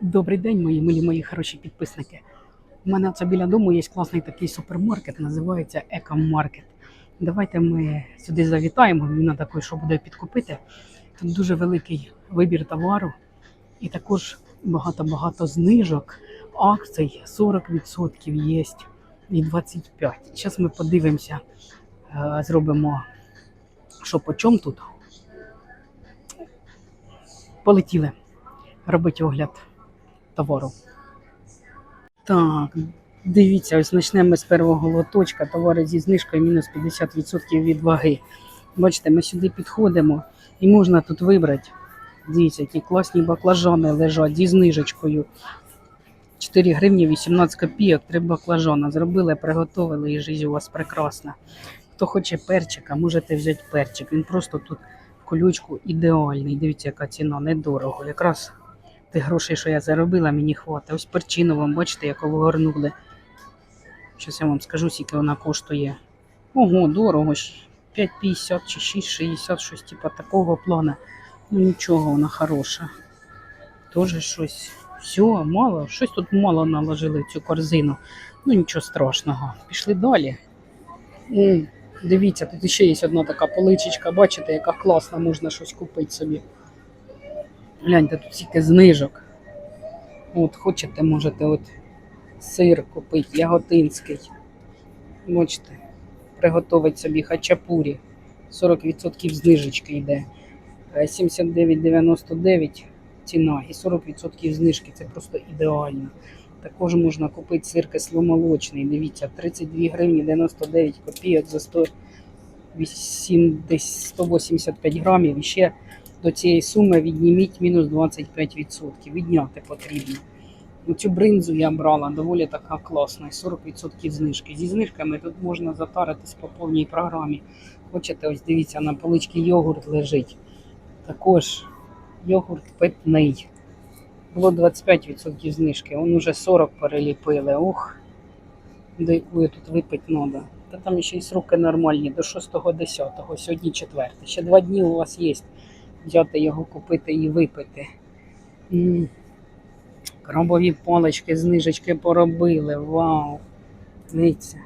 Добрий день, мої милі мої хороші підписники. У мене це біля дому є класний такий супермаркет, називається Екомаркет. Давайте ми сюди завітаємо. Мені такий, що буде підкупити. Тут дуже великий вибір товару і також багато-багато знижок, акцій 40% є і 25%. Зараз ми подивимося, е, зробимо, що по чому тут. Полетіли робити огляд товару. Так, дивіться, ось почнемо з первого лоточка. Товари зі знижкою мінус 50% від ваги. Бачите, ми сюди підходимо і можна тут вибрати. Дивіться, які класні баклажани лежать зі знижечкою. 4 гривні 18 копійок, 3 баклажана. Зробили, приготували і життя у вас прекрасна. Хто хоче перчика, можете взяти перчик. Він просто тут колючку ідеальний. Дивіться, яка ціна, недорого. Якраз тих грошей, що я заробила, мені хватить. Ось перчину вам, бачите, яку вигорнули. Щось я вам скажу, скільки вона коштує. Ого, дорого. ж. 5,50 чи 6,60, щось типу такого плана. Ну нічого, вона хороша. Тоже щось. Все, мало. Щось тут мало наложили в цю корзину. Ну нічого страшного. Пішли далі. М, Дивіться, тут ще є одна така поличечка, бачите, яка класна, можна щось купити собі. Гляньте, тут стільки знижок. От хочете, можете от сир купити, яготинський. Бачите, приготувати собі хачапурі. 40% знижечки йде. Е, 79,99 ціна і 40% знижки. Це просто ідеально. Також можна купити сир кисломолочний. Дивіться, 32 гривні 99 копійок за 180, 185 грамів. І ще до цієї суми відніміть мінус 25%. Відняти потрібно. Ну, цю бринзу я брала, доволі така класна, 40% знижки. Зі знижками тут можна затаритись по повній програмі. Хочете, ось дивіться, на поличці йогурт лежить. Також йогурт питний. Було 25% знижки, он уже 40 переліпили. Ох, до тут випити треба. Та там ще й сроки нормальні, до 6-10, сьогодні 4. Ще два дні у вас є. Взяти його, купити і випити. М. Крабові палички, знижечки поробили. Вау! Дивіться.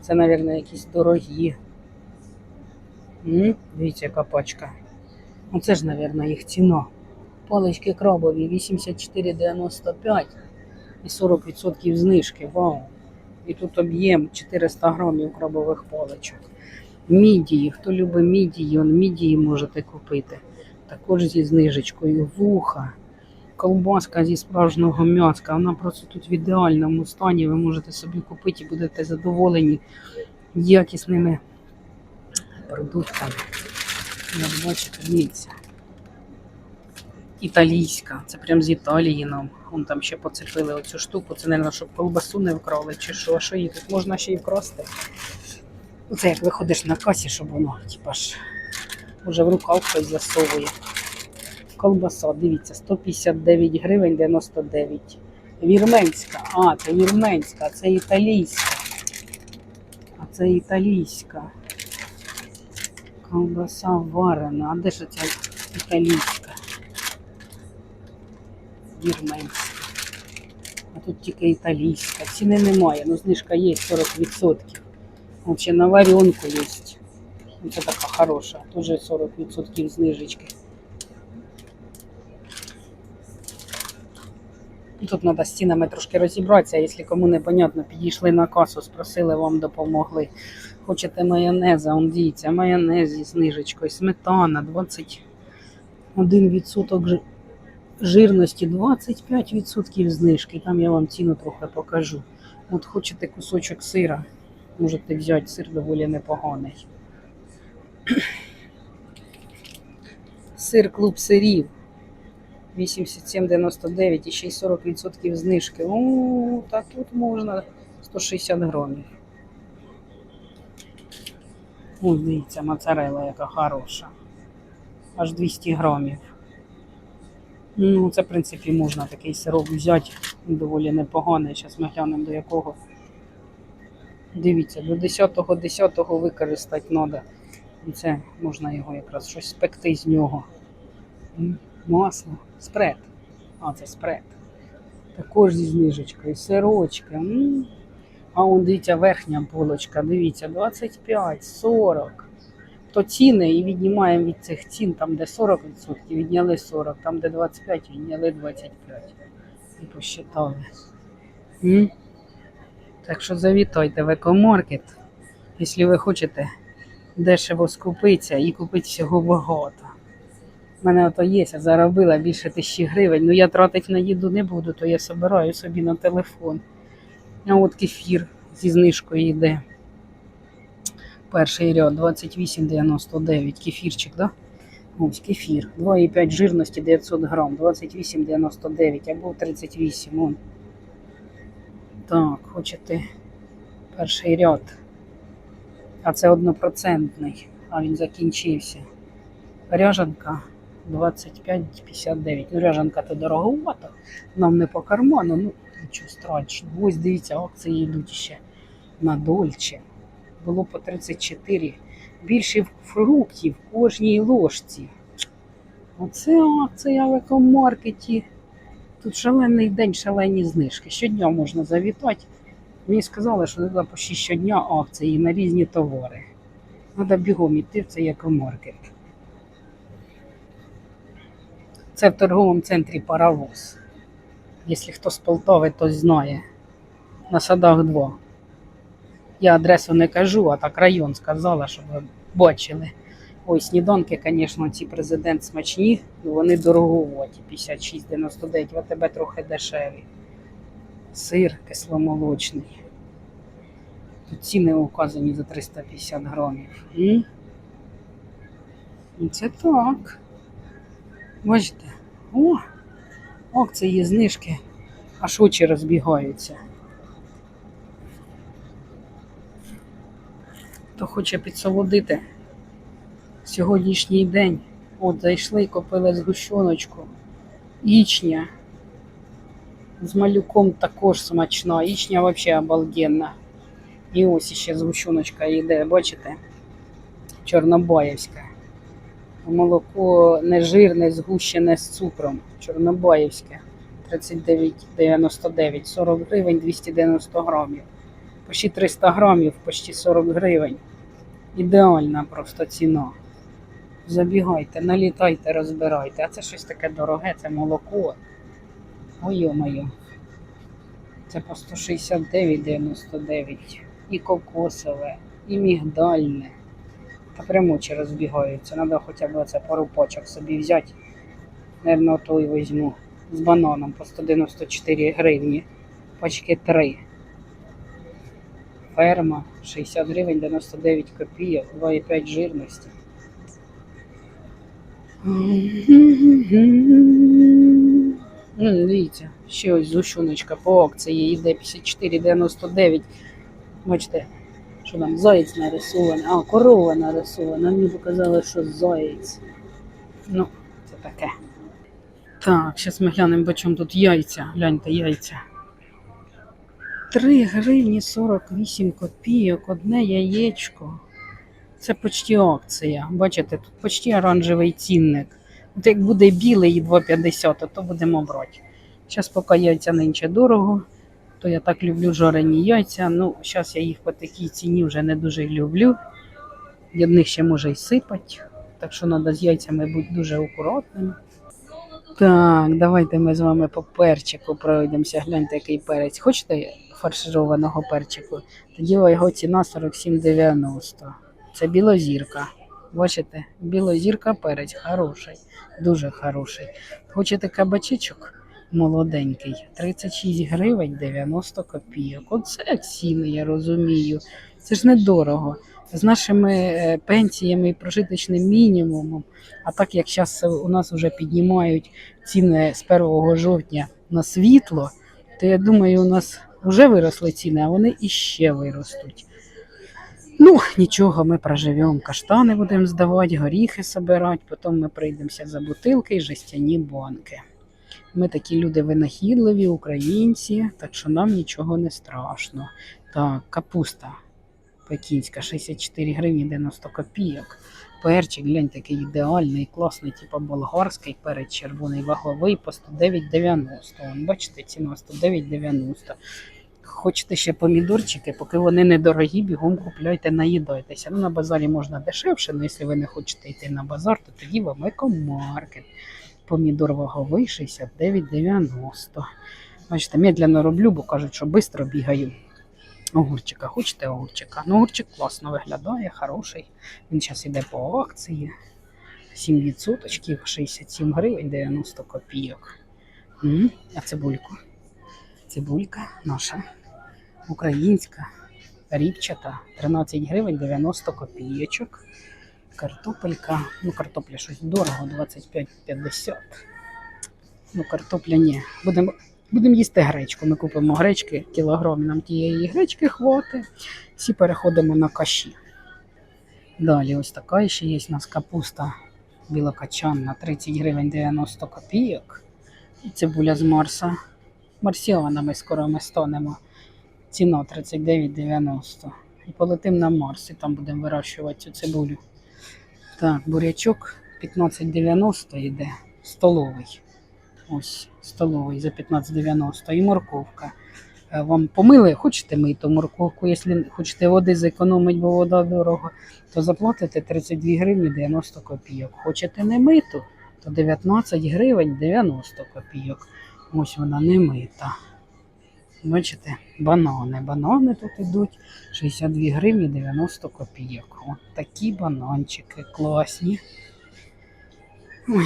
Це, мабуть, якісь дорогі. М, Дивіться, яка пачка. Оце ж, мабуть, їх ціна. Палички крабові 84,95 і 40% знижки. Вау! І тут об'єм 400 грамів крабових паличок. Мідії. Хто любить мідії, он мідії можете купити. Також зі знижечкою. Вуха. Колбаска зі справжнього м'яска. Вона просто тут в ідеальному стані. Ви можете собі купити і будете задоволені якісними продуктами. Як бачите, дивіться. Італійська. Це прям з Італії нам. Вон там ще поцепили оцю штуку. Це, мабуть, щоб колбасу не вкрали чи що. А що її тут можна ще й вкрасти? Це як виходиш на касі, щоб воно, типа ж, вже в рукав хтось засовує. Колбаса, дивіться, 159 гривень 99. Вірменська. А, це вірменська, а це італійська. А це італійська. Колбаса варена. А де ж ця італійська? Вірменська. А тут тільки італійська. Ціни немає, ну знижка є 40%. Вообще на варенку є. Це така хороша. Тоже 40% знижечки. Тут треба з цінами трошки розібратися, якщо кому непонятно, підійшли на касу, спросили, вам допомогли. Хочете майонеза, он дивіться, майонез зі знижечкою, сметана 21% жирності, 25% знижки. Там я вам ціну трохи покажу. От хочете кусочок сира, можете взяти, сир доволі непоганий. Сир клуб сирів. 87,99 і ще й 40% знижки. О, так тут можна 160 грамів. Ось дивіться, моцарелла яка хороша. Аж 200 грамів. Ну, це, в принципі, можна такий сироп взяти. Доволі непоганий. Зараз ми глянемо до якого. Дивіться, до 10-го 10-го використати треба. Це можна його якраз щось спекти з нього. Масло, спред. А, це спред. Також зі знижечкою, сирочки. м. А он дивіться, верхня полочка, дивіться, 25, 40. То ціни і віднімаємо від цих цін, там де 40%, відняли 40, там де 25, відняли 25. І посчитали. М? Так що завітайте в екомаркет, якщо ви хочете дешево скупитися і купити всього багато. У мене ото є, я заробила більше тисячі гривень. Ну я тратити на їду не буду, то я собираю собі на телефон. А от кефір зі знижкою йде. Перший ряд 28,99. Кефірчик, да? Ось кефір. 2,5 жирності 900 грам, 28,99 або 38. Он. Так, хочете перший ряд. А це однопроцентний, а він закінчився. Ряжанка 25,59. Ну, ряжанка то дороговато, нам не по карману, ну нічого страшного. Ось дивіться, акції йдуть ще на дольче. Було по 34. Більше фруктів в кожній ложці. Оце акція в екомаркеті. Тут шалений день, шалені знижки. Щодня можна завітати. Мені сказали, що туди почти щодня акції на різні товари. Треба бігом йти в цей екомаркет. Це в торговому центрі Паровоз. Якщо хто з Полтави, то знає. На садах 2. Я адресу не кажу, а так район сказала, щоб ви бачили. Ой, сніданки, звісно, ці президент смачні, але вони дороговаті. 56,99, в АТБ трохи дешеві. Сир кисломолочний. Тут ціни указані за 350 грамів. І це так. Бачите? О, акції, знижки, аж очі розбігаються. Хто хоче підсолодити сьогоднішній день. От зайшли і купили згущеночку. Ічня. З малюком також смачна. Ічня взагалі обалденна. І ось ще згущеночка йде, бачите? Чорнобаївська. Молоко не жирне, згущене з цукром. Чорнобаївське. 39,99, 40 гривень 290 грамів. Почти 300 грамів, почти 40 гривень. Ідеальна просто ціна. Забігайте, налітайте, розбирайте. А це щось таке дороге, це молоко. Ой, моє. Це по 169,99. І кокосове, і мігдальне. Та прямо очі розбігаються. Треба хоча б це пару почок собі взяти. Наверно, то і візьму. З бананом по 194 гривні. Пачки 3. Ферма 60 гривень 99 копійок, 2,5 жирності. Ну, дивіться, ще ось зущуночка по акції йде 54,99. Бачите, що там заєць нарисований. А, корова нарисована. Мені показали, що заєць. Ну, це таке. Так, зараз ми глянемо, чому тут яйця. Гляньте, яйця. 3 гривні 48 копійок, одне яєчко. Це почти акція. Бачите, тут почти оранжевий цінник. От як буде білий і 2,50, то будемо брати. Зараз поки яйця нинче дорого, то я так люблю жарені яйця. Ну, зараз я їх по такій ціні вже не дуже люблю. Від них ще може й сипать. Так що треба з яйцями бути дуже акуратними. Так, давайте ми з вами по перчику пройдемося. Гляньте, який перець. Хочете фаршированого перчику? Тоді його ціна 47,90. Це білозірка. Бачите, білозірка перець хороший, дуже хороший. Хочете кабачечок молоденький? 36 гривень 90 копійок. Оце ціни, я розумію. Це ж недорого. З нашими е, пенсіями і прожиточним мінімумом. А так як зараз у нас вже піднімають ціни з 1 жовтня на світло, то я думаю, у нас вже виросли ціни, а вони іще виростуть. Ну, нічого, ми проживемо. Каштани будемо здавати, горіхи собирати, потім ми прийдемося за бутилки і жестяні банки. Ми такі люди винахідливі, українці, так що нам нічого не страшно. Так, капуста пекінська 64 гривні 90 копійок. Перчик, глянь, такий ідеальний, класний, типу болгарський перець червоний, ваговий по 109,90. Бачите, ціна 109,90. Хочете ще помідорчики, поки вони недорогі, бігом купляйте, наїдайтеся. Ну, на базарі можна дешевше, але якщо ви не хочете йти на базар, то тоді вам екомаркет. Помідор ваговий 69,90. Бачите, медленно роблю, бо кажуть, що швидко бігаю. Огурчика, хочете огурчика? Ну, огурчик класно виглядає, хороший. Він зараз йде по акції. 7%, 67 гривень 90 копійок. А цибульку? Цибулька наша, українська, ріпчата, 13 гривень 90 копійочок. Картопелька, ну картопля щось дорого, 25,50. Ну, картопля ні. Будемо будем їсти гречку. Ми купимо гречки, кілограм нам тієї гречки хватить. Всі переходимо на каші. Далі ось така ще є у нас капуста білокачанна, 30 гривень 90 копійок. І цибуля з Марса. Марсіанами скоро ми станемо. Ціна 39,90. І полетимо на Марс, і там будемо вирощувати цю цибулю. Так, бурячок 15,90 йде. Столовий. Ось, столовий за 15,90. І морковка. Е, Вам помили, хочете мити морковку, якщо хочете води зекономити, бо вода дорога, то заплатите 32 гривні 90 копійок. Хочете не миту, то 19 гривень 90 копійок. Ось вона не мита. Бачите, банани. Банани тут йдуть 62 гривні 90 копійок. От такі бананчики класні. Ой,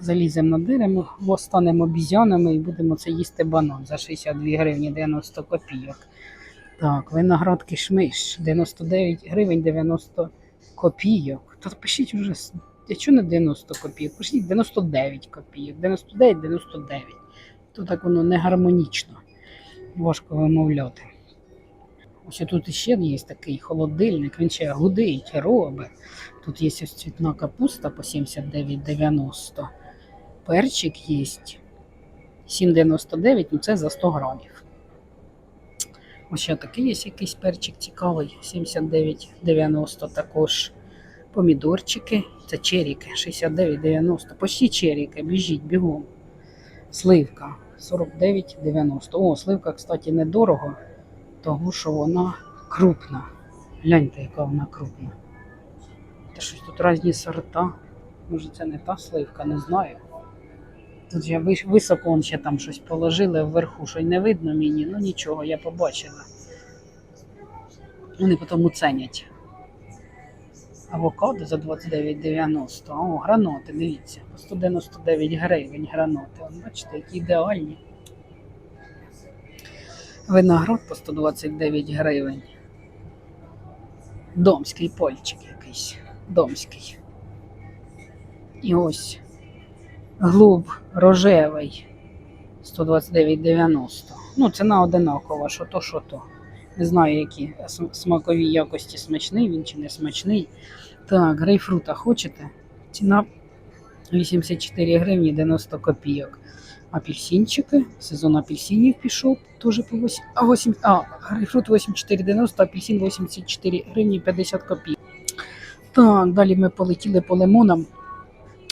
заліземо на дерево, станемо обізянами і будемо це їсти банан за 62 гривні 90 копійок. Так, виноград кишмиш 99 гривень 90 копійок. Та пишіть вже, а чого не 90 копійок? Пишіть 99 копійок, 99, 99. То так воно не гармонічно. Важко вимовляти. Ось тут ще є такий холодильник, він ще гудить, робить. Тут є ось цвітна капуста по 79,90. Перчик є 7,99, ну це за 100 грамів. Ось ще такий є якийсь перчик цікавий, 79,90 також. Помідорчики, це черіки, 69,90. Почти черіки, біжіть бігом. Сливка 49,90. О, сливка, кстати, недорого, тому що вона крупна. Гляньте, яка вона крупна. Та щось тут різні сорта. Може це не та сливка, не знаю. Тут я високо он ще там щось положили вверху, що й не видно мені, ну нічого, я побачила. Вони потім оценять. Авокадо за 29,90. О, гранати, дивіться, по 199 гривень гранати. Вон, бачите, які ідеальні. Виноград по 129 гривень. Домський польчик якийсь. Домський. І ось глуб рожевий 129,90. Ну, ціна одинакова, що то, що то. Не знаю, які см- смакові якості смачний він чи не смачний. Так, грейпфрута хочете? Ціна 84 гривні 90 копійок. Апельсинчики, сезон апельсинів пішов, теж по 8, а 8, а, грейпфрут 84,90, апельсин 84 гривні 50 копійок. Так, далі ми полетіли по лимонам.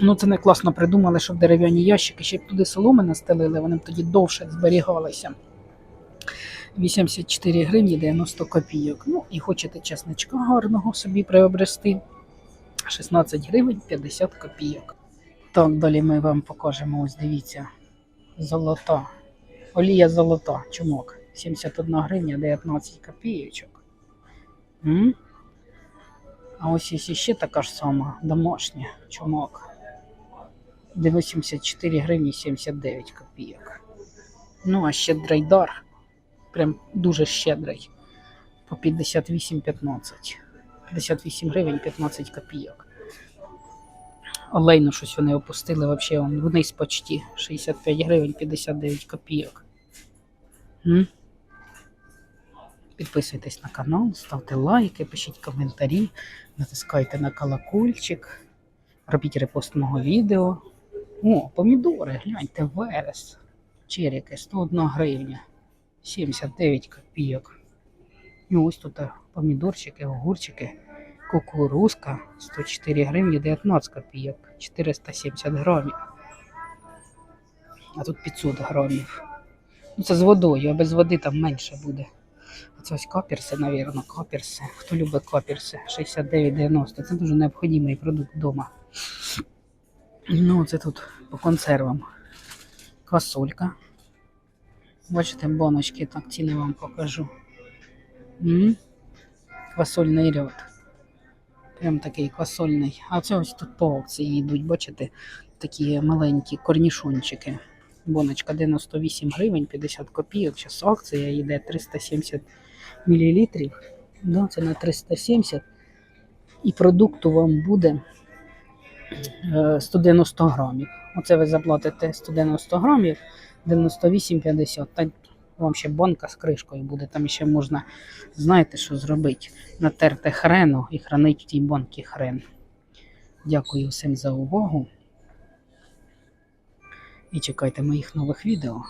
Ну, це не класно придумали, що дерев'яні ящики ще б туди соломи настелили, вони б тоді довше зберігалися. 84 гривні 90 копійок. Ну і хочете чесничка гарного собі приобрести. 16 гривень 50 копійок. Так, далі ми вам покажемо, ось дивіться, золота. Олія золота, чумок. 71 гривня 19 копійочок. М? А ось є ще така ж сама домашня чумок. 84 гривні 79 копійок. Ну, а ще драйдар. Прям дуже щедрий. По 58,15. 58 гривень 15 копійок. Олейну щось вони опустили он вниз почти. 65 гривень 59 копійок. М? Підписуйтесь на канал, ставте лайки, пишіть коментарі, натискайте на колокольчик, робіть репост мого відео. О, помідори, гляньте, верес. Черіки 101 гривня. 79 копійок. І ось тут помідорчики, огурчики Кукурузка 104 гривні 19 копійок, 470 грамів. А тут 500 грамів. Ну, це з водою, а без води там менше буде. А це ось каперси, навірно, каперси. Хто любить каперси? 69,90. Це дуже необхідний продукт вдома. Ну, це тут по консервам. Квасолька. Бачите, баночки, так ціни вам покажу. М? Квасольний ряд. Прям такий квасольний. А це ось тут по акції йдуть, бачите, такі маленькі корнішончики. Боночка 98 гривень 50 копійок. Зараз акція йде 370 мл. Да, це на 370. І продукту вам буде е, 190 грамів. Оце ви заплатите 190 грамів, 98,50. Та вам ще банка з кришкою буде. Там ще можна, знаєте, що зробити? Натерти хрену і хранити в тій банці хрен. Дякую всім за увагу. І чекайте моїх нових відео.